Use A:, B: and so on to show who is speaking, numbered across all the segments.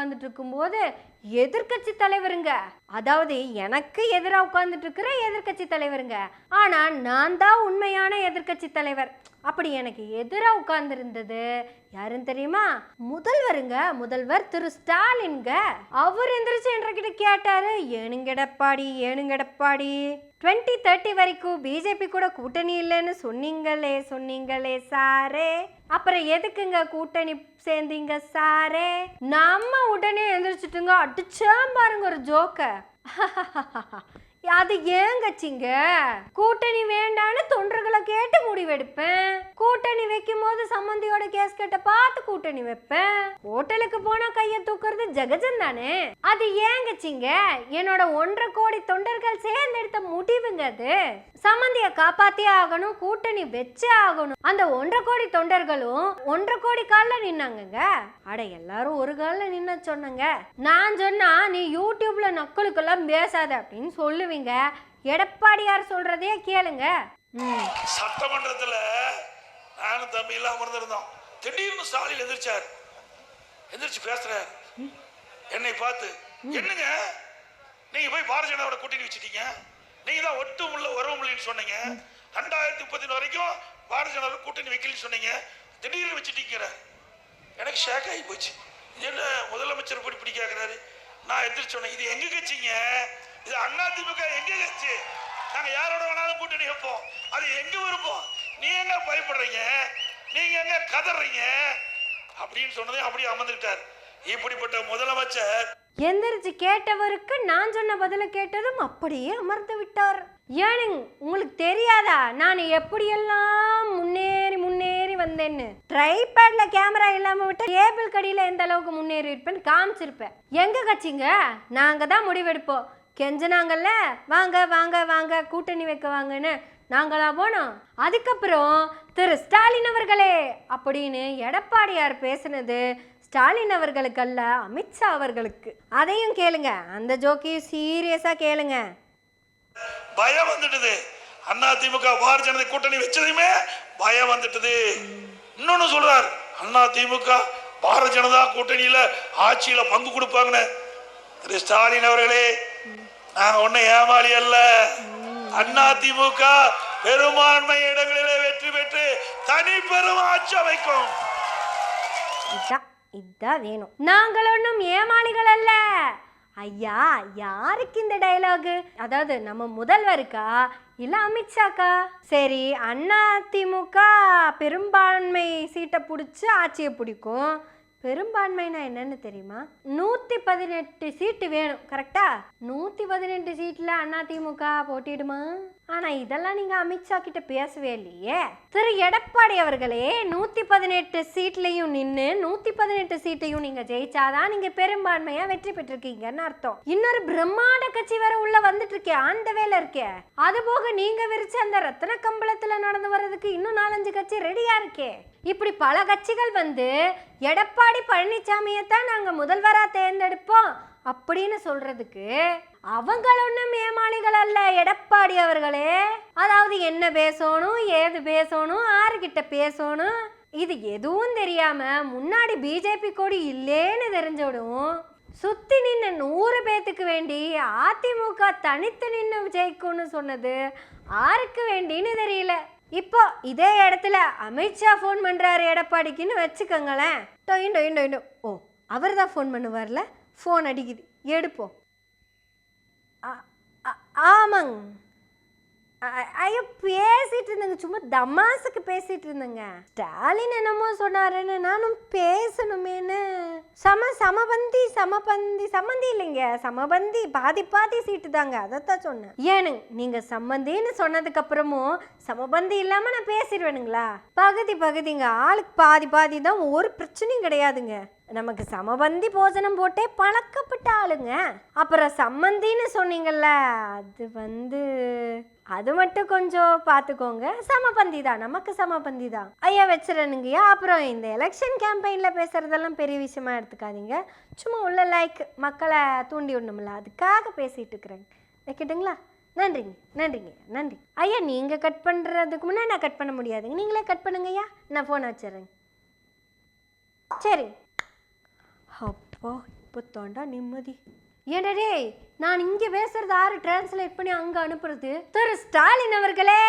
A: உட்காந்துட்டு இருக்கும்போது எதிர்க்கட்சி தலைவருங்க. அதாவது எனக்கு எதிராக உட்காந்துட்டு இருக்கிற எதிர்க்கட்சி தலைவருங்க. ஆனா நான் தான் உண்மையான எதிர்க்கட்சி தலைவர். அப்படி எனக்கு எதிராக உட்கார்ந்துருந்தது யாருன்னு தெரியுமா? முதல்வருங்க. முதல்வர் திரு ஸ்டாலின்ங்க. அவர் எந்திரிச்சு என்கிட்ட கேட்டாரு ஏனுங்கடப்பாடி ஏனுங்கடப்பாடி? டுவெண்ட்டி தேர்ட்டி வரைக்கும் பிஜேபி கூட கூட்டணி இல்லைன்னு சொன்னீங்களே சொன்னீங்களே சாரே. அப்புறம் எதுக்குங்க கூட்டணி சேர்ந்தீங்க சாரே? நம்ம உடனே எந்திரிச்சிட்டுங்க அடிச்சாம் பாருங்க ஒரு ஜோக்க. அது ஏன் கட்சிங்க கூட்டணி வேண்டான்னு தொண்டர்களை கேட்டு முடிவெடுப்பேன். கூட்டணி வைக்கும் போது சம்மந்தியோட கேஸ் கேட்ட பார்த்து கூட்டணி வைப்பேன். ஹோட்டலுக்கு போனா கைய தூக்குறது ஜெகஜன் தானே? அது ஏன் கட்சிங்க என்னோட ஒன்றரை கோடி தொண்டர்கள் சேர்ந்தெடுத்த முடிவுங்க அது. சம்மந்திய காப்பாத்தியே ஆகணும் கூட்டணி வச்சே ஆகணும். அந்த ஒன்றரை கோடி தொண்டர்களும் ஒன்றரை கோடி கால நின்னாங்கங்க. அட எல்லாரும் ஒரு கால நின்ன சொன்னங்க. நான் சொன்னா நீ யூடியூப்ல நக்களுக்கெல்லாம் பேசாத அப்படின்னு சொல்லுவீங்க. எடப்பாடியார் சொல்றதே கேளுங்க.
B: சட்டமன்றத்துல நானும் தம்பி எல்லாம் அமர்ந்திருந்தோம். திடீர்னு ஸ்டாலின் எந்திரிச்சார். எந்திரிச்சு பேசுறார். என்னை பார்த்து என்னங்க? நீங்க போய் பாரதிய ஜனதாவோட கூட்டணி வச்சுட்டீங்க. நீங்க தான் ஒட்டும் உள்ள உறவும் இல்லைன்னு சொன்னீங்க. ரெண்டாயிரத்தி முப்பத்தி வரைக்கும் பாரதிய ஜனதா கூட்டணி வைக்கலன்னு சொன்னீங்க. திடீர்னு வச்சுட்டீங்கிற. எனக்கு ஷேக் ஆகி போச்சு. என்ன முதலமைச்சர் போய் இப்படி கேட்கிறாரு நான் எந்திரிச்சு சொன்னேன் இது எங்க கட்சிங்க? இது அண்ணா திமுக எங்க கட்சி? நாங்க யாரோட வேணாலும் கூட்டணி வைப்போம். அது எங்க விருப்பம்? நீ எங்க பயப்படுறீங்க? நீங்க எங்க கதறீங்க? அப்படின்னு சொன்னதே அப்படியே அமர்ந்துட்டார் இப்படிப்பட்ட முதலமைச்சர்
A: எந்திரிச்சு கேட்டவருக்கு நான் சொன்ன பதில கேட்டதும் அப்படியே அமர்ந்து விட்டார். ஏனுங்க உங்களுக்கு தெரியாதா? நான் எப்படியெல்லாம் முன்னேறி முன்னேறி வந்தேன்னு? ட்ரைபேட்ல கேமரா இல்லாம விட்டு கேபிள் கடியில எந்த அளவுக்கு முன்னேறி இருப்பேன்னு காமிச்சிருப்பேன். எங்க கட்சிங்க? நாங்க தான் முடிவெடுப்போம். கெஞ்சனாங்கல்ல? வாங்க வாங்க வாங்க கூட்டணி வைக்க வாங்கன்னு நாங்களா போனோம். அதுக்கப்புறம் திரு ஸ்டாலின் அவர்களே அப்படின்னு எடப்பாடியார் பேசுனது ஸ்டாலின் அவர்களுக்கு அல்ல அமித்ஷா அவர்களுக்கு. அதையும் கேளுங்க. அந்த ஜோக்கையும் சீரியஸா கேளுங்க.
B: பயம் வந்துட்டுது. அண்ணா திமுக பாரதிய ஜனதா கூட்டணி வச்சதுமே பயம் வந்துட்டுது. இன்னொன்னு சொல்றார். அண்ணா திமுக பாரதிய ஜனதா கூட்டணியில ஆட்சியில பங்கு கொடுப்பாங்கன்னு. திரு ஸ்டாலின் அவர்களே நாங்க ஒன்னும் ஏமாளி அல்ல. அண்ணா திமுக பெரும்பான்மை இடங்களிலே வெற்றி பெற்று தனி பெரும் ஆட்சி அமைக்கும்.
A: இதான் இதான் வேணும். நாங்கள் ஒன்றும் ஏமாளிகள் அல்ல. ஐயா யாருக்கு இந்த டைலாகு அதாவது நம்ம முதல்வருக்கா? இல்ல அமித்ஷாக்கா? சரி அண்ணா திமுக பெரும்பான்மை சீட்டை பிடிச்சி ஆட்சியை பிடிக்கும். பெரும்பான்மைனா என்னன்னு தெரியுமா? நூத்தி பதினெட்டு சீட்டு வேணும் கரெக்டா நூத்தி பதினெட்டு சீட்ல அண்ணா திமுக போட்டிடுமா ஆனா இதெல்லாம் நீங்க அமித்ஷா கிட்ட பேசவே இல்லையே. திரு. எடப்பாடி அவர்களே நூத்தி பதினெட்டு சீட்லயும் நின்னு நூத்தி பதினெட்டு சீட்டையும் நீங்க ஜெயிச்சாதான் நீங்க பெரும்பான்மையா வெற்றி பெற்றிருக்கீங்கன்னு அர்த்தம். இன்னொரு பிரம்மாண்ட கட்சி வேற உள்ள வந்துட்டு இருக்கே அந்த வேலை இருக்கே. அது போக நீங்க விரிச்ச அந்த ரத்தன கம்பளத்துல நடந்து வர்றதுக்கு இன்னும் நாலஞ்சு கட்சி ரெடியா இருக்கே. இப்படி பல கட்சிகள் வந்து எடப்பாடி பழனிசாமியை தான் நாங்கள் முதல்வராக தேர்ந்தெடுப்போம் அப்படின்னு சொல்றதுக்கு அவங்கள ஒன்றும் ஏமாளிகள் அல்ல எடப்பாடி அவர்களே. அதாவது என்ன பேசணும் ஏது பேசணும் ஆறுகிட்ட பேசணும் இது எதுவும் தெரியாம முன்னாடி பிஜேபி கொடி இல்லேன்னு தெரிஞ்சோடும் சுத்தி நின்ன நூறு பேத்துக்கு வேண்டி அதிமுக தனித்து நின்று ஜெயிக்கும்னு சொன்னது ஆருக்கு வேண்டின்னு தெரியல. இப்போ இதே இடத்துல அமித்ஷா ஃபோன் பண்ணுறாரு எடப்பாடிக்குன்னு வச்சுக்கோங்களேன். டொயின் டொயின் டொயின். ஓ அவர் தான் ஃபோன் பண்ணுவார்ல? ஃபோன் அடிக்குது. எடுப்போம். ஆ- ஆ- ஆமாங்க. ஐயோ பேசிட்டு இருந்தேங்க சும்மா தமாசுக்கு பேசிட்டு இருந்தேங்க ஸ்டாலின் என்னமோ சொன்னாருன்னு நானும் பேசணுமேனு சம சமபந்தி சமபந்தி சம்மந்தி இல்லைங்க. சமபந்தி பாதி பாதி சீட்டு தாங்க. அதைத்தான் சொன்னேன். ஏனுங்க நீங்க சம்மந்தின்னு சொன்னதுக்கு அப்புறமும் சமபந்தி இல்லாம நான் பேசிடுவேனுங்களா? பகுதி பகுதிங்க. ஆளுக்கு பாதி பாதி தான் ஒரு பிரச்சனையும் கிடையாதுங்க. நமக்கு சமபந்தி போஜனம் போட்டே பழக்கப்பட்ட ஆளுங்க. அப்புறம் சம்மந்தின்னு சொன்னீங்கல்ல அது வந்து அது மட்டும் கொஞ்சம் பார்த்துக்கோங்க. சமபந்தி தான் நமக்கு சமபந்தி தான். ஐயா வச்சிடனுங்கய்யா அப்புறம் இந்த எலெக்ஷன் கேம்பெயினில் பேசுகிறதெல்லாம் பெரிய விஷயமா எடுத்துக்காதீங்க. சும்மா உள்ள லைக் மக்களை தூண்டி விடணும்ல. அதுக்காக பேசிகிட்டு இருக்கிறேங்க. வைக்கட்டுங்களா? நன்றிங்க நன்றிங்க நன்றி. ஐயா நீங்கள் கட் பண்ணுறதுக்கு முன்னாடி நான் கட் பண்ண முடியாதுங்க. நீங்களே கட் பண்ணுங்கய்யா. நான் ஃபோனை வச்சிடுறேங்க. சரி. அப்பா இப்போ தாண்டா நிம்மதி. ஏன்டா டேய் நான் இங்கே பேசுறது ஆறு டிரான்ஸ்லேட் பண்ணி அங்கே அனுப்புறது? திரு ஸ்டாலின் அவர்களே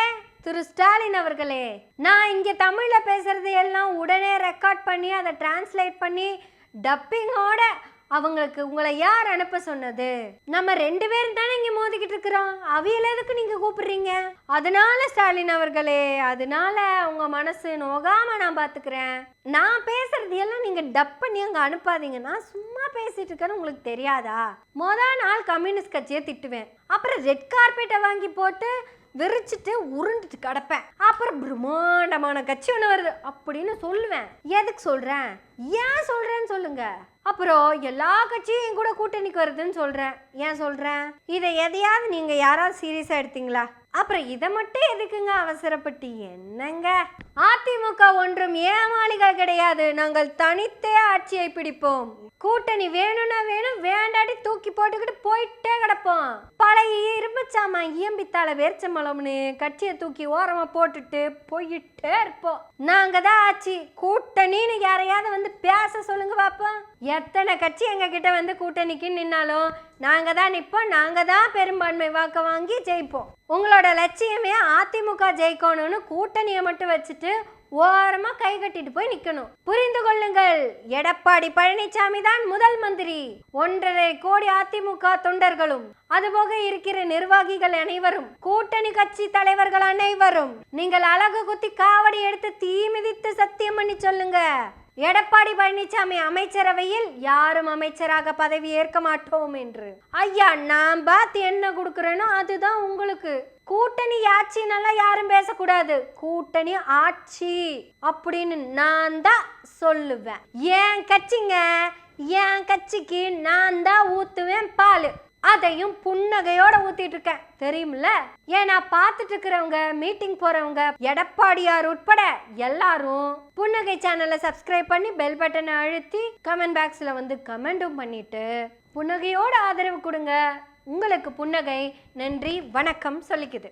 A: திரு ஸ்டாலின் அவர்களே. நான் இங்கே தமிழில் பேசுறது எல்லாம் உடனே ரெக்கார்ட் பண்ணி அதை டிரான்ஸ்லேட் பண்ணி டப்பிங்கோட அவங்களுக்கு உங்களை யார் அனுப்ப சொன்னது? நம்ம ரெண்டு பேரும் தானே இங்க மோதிக்கிட்டு இருக்கிறோம். அவியல எதுக்கு நீங்க கூப்பிடுறீங்க? அதனால ஸ்டாலின் அவர்களே அதனால உங்க மனசு நோகாம நான் பாத்துக்கிறேன். நான் பேசுறது எல்லாம் நீங்க டப் பண்ணி அங்க அனுப்பாதீங்க நான் சும்மா பேசிட்டு இருக்கேன்னு உங்களுக்கு தெரியாதா? மொத நாள் கம்யூனிஸ்ட் கட்சியை திட்டுவேன். அப்புறம் ரெட் கார்பெட்டை வாங்கி போட்டு விரிச்சிட்டு உருண்டுட்டு கிடப்பேன். அப்புறம் பிரம்மாண்டமான கட்சி ஒன்று வருது அப்படின்னு சொல்லுவேன். எதுக்கு சொல்றேன்? ஏன் சொல்றேன்னு சொல்லுங்க. அப்புறம் எல்லா கட்சியும் என் கூட கூட்டணிக்கு வருதுன்னு சொல்றேன். ஏன் சொல்றேன்? இதை எதையாவது நீங்க யாராவது சீரியஸாக எடுத்தீங்களா? அப்புறம் இதை மட்டும் எதுக்குங்க அவசரப்பட்டு? என்னங்க? அதிமுக ஒன்றும் ஏமாளிகள் கிடையாது. நாங்கள் தனித்தே ஆட்சியை பிடிப்போம். கூட்டணி வேணும்னா வேணும் வேண்டாடி தூக்கி போட்டுக்கிட்டு போயிட்டே கிடப்போம். பழைய இரும்புச்சாமா இயம்பித்தால வேர்ச்சம்பளம்னு கட்சியை தூக்கி ஓரமா போட்டுட்டு போயிட்டே இருப்போம். நாங்க தான் ஆட்சி. கூட்டணின்னு யாரையாவது வந்து பேச சொல்லுங்க பாப்போம். எத்தனை கட்சி எங்க கிட்ட வந்து கூட்டணிக்கு நின்னாலும் நாங்க தான் நிற்போம் நாங்க தான் பெரும்பான்மை வாக்க வாங்கி ஜெயிப்போம். உங்களோட லட்சியமே அதிமுக ஜெயிக்கணும்னு கூட்டணியை மட்டும் வச்சுட்டு ஓரமா கை கட்டிட்டு போய் நிக்கணும். புரிந்து கொள்ளுங்கள். எடப்பாடி பழனிசாமி தான் முதல் மந்திரி. ஒன்றரை கோடி அதிமுக தொண்டர்களும் அதுபோக இருக்கிற நிர்வாகிகள் அனைவரும் கூட்டணி கட்சி தலைவர்கள் அனைவரும் நீங்கள் அழகு குத்தி காவடி எடுத்து தீ மிதித்து சத்தியம் பண்ணி சொல்லுங்க. எடப்பாடி பழனிசாமி அமைச்சரவையில் யாரும் அமைச்சராக பதவி ஏற்க மாட்டோம் என்று. ஐயா நான் பார்த்து என்ன கொடுக்குறேனோ அதுதான் உங்களுக்கு. கூட்டணி ஆட்சினால யாரும் பேசக்கூடாது. கூட்டணி ஆட்சி அப்படின்னு நான் தான் சொல்லுவேன். என் கட்சிங்க என் கட்சிக்கு நான் தான் ஊத்துவேன் பால். அதையும் புன்னகையோட ஊத்திட்டு இருக்கேன். தெரியும்ல ஏன்னா பார்த்துட்டு இருக்கிறவங்க மீட்டிங் போறவங்க எடப்பாடியார் உட்பட எல்லாரும் புன்னகை சேனலை சப்ஸ்கிரைப் பண்ணி பெல் பட்டனை அழுத்தி கமெண்ட் பாக்ஸ்ல வந்து கமெண்டும் பண்ணிட்டு புன்னகையோட ஆதரவு கொடுங்க. உங்களுக்கு புன்னகை நன்றி வணக்கம் சொல்லிக்குது.